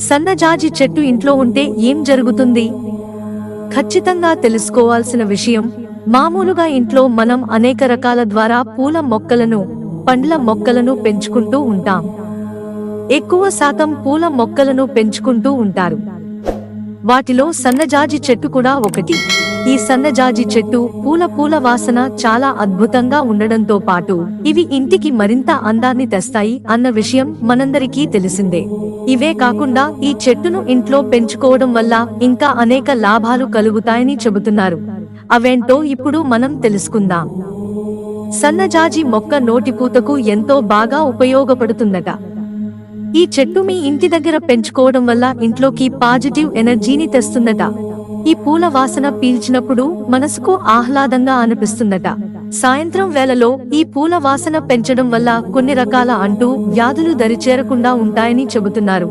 సన్నజాజి చెట్టు ఇంట్లో ఉంటే ఏం జరుగుతుంది? ఖచ్చితంగా తెలుసుకోవాల్సిన విషయం మామూలుగా ఇంట్లో మనం అనేక రకాల ద్వారా పూల మొక్కలను పండ్ల మొక్కలను పెంచుకుంటూ ఉంటాం. ఎక్కువ శాతం పూల మొక్కలను పెంచుకుంటూ ఉంటారు. వాటిలో సన్నజాజి చెట్టు కూడా ఒకటి. ఈ సన్నజాజి చెట్టు పూల పూల వాసన చాలా అద్భుతంగా ఉండడంతో పాటు ఇవి ఇంటికి మరింత అందాన్ని తెస్తాయి అన్న విషయం మనందరికీ తెలిసిందే. ఇవే కాకుండా ఈ చెట్టును ఇంట్లో పెంచుకోవడం వల్ల ఇంకా అనేక లాభాలు కలుగుతాయని చెబుతున్నారు. అవేంటో ఇప్పుడు మనం తెలుసుకుందాం. సన్నజాజి మొక్క నోటిపూతకు ఎంతో బాగా ఉపయోగపడుతుందట. ఈ చెట్టు మీ ఇంటి దగ్గర పెంచుకోవడం వల్ల ఇంట్లోకి పాజిటివ్ ఎనర్జీని తెస్తుందట. ఈ పూల వాసన పీల్చినప్పుడు మనసుకు ఆహ్లాదంగా అనిపిస్తుందట. సాయంత్రం వేళలో ఈ పూల వాసన పెంచడం వల్ల కొన్ని రకాల అంటూ వ్యాధులు దరిచేరకుండా ఉంటాయని చెబుతున్నారు.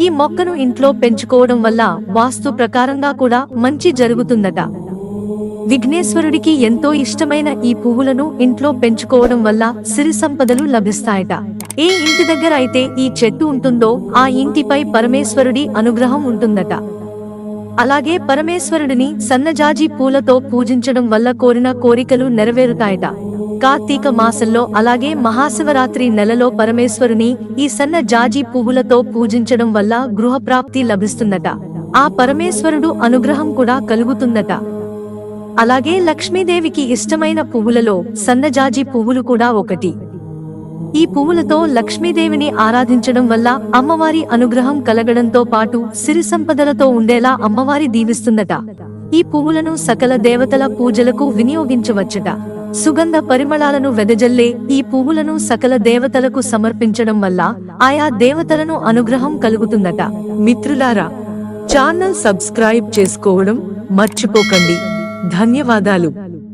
ఈ మొక్కను ఇంట్లో పెంచుకోవడం వల్ల వాస్తు ప్రకారంగా కూడా మంచి జరుగుతుందట. విఘ్నేశ్వరుడికి ఎంతో ఇష్టమైన ఈ పువ్వులను ఇంట్లో పెంచుకోవడం వల్ల సిరి సంపదలు లభిస్తాయట. ఏ ఇంటి దగ్గర అయితే ఈ చెట్టు ఉంటుందో ఆ ఇంటిపై పరమేశ్వరుడి అనుగ్రహం ఉంటుందట. అలాగే పరమేశ్వరుడిని సన్నజాజి పూలతో పూజించడం వల్ల కోరిన కోరికలు నెరవేరుతాయట. కార్తీక మాసంలో అలాగే మహాశివరాత్రి నెలలో పరమేశ్వరుని ఈ సన్న జాజి పువ్వులతో పూజించడం వల్ల గృహప్రాప్తి లభిస్తుందట. ఆ పరమేశ్వరుడు అనుగ్రహం కూడా కలుగుతుందట. అలాగే లక్ష్మీదేవికి ఇష్టమైన పువ్వులలో సన్నజాజి పువ్వులు కూడా ఒకటి. ఈ పువ్వులతో లక్ష్మీదేవిని ఆరాధించడం వల్ల అమ్మవారి అనుగ్రహం కలగడంతో పాటు సిరి సంపదలతో ఉండేలా అమ్మవారి దీవిస్తుందట. ఈ పువ్వులను సకల దేవతల పూజలకు వినియోగించవచ్చట. సుగంధ పరిమళాలను వెదజల్లే ఈ పువ్వులను సకల దేవతలకు సమర్పించడం వల్ల ఆయా దేవతలను అనుగ్రహం కలుగుతుందట. మిత్రులారా ఛానల్ సబ్స్క్రైబ్ చేసుకోవడం మర్చిపోకండి. ధన్యవాదాలు.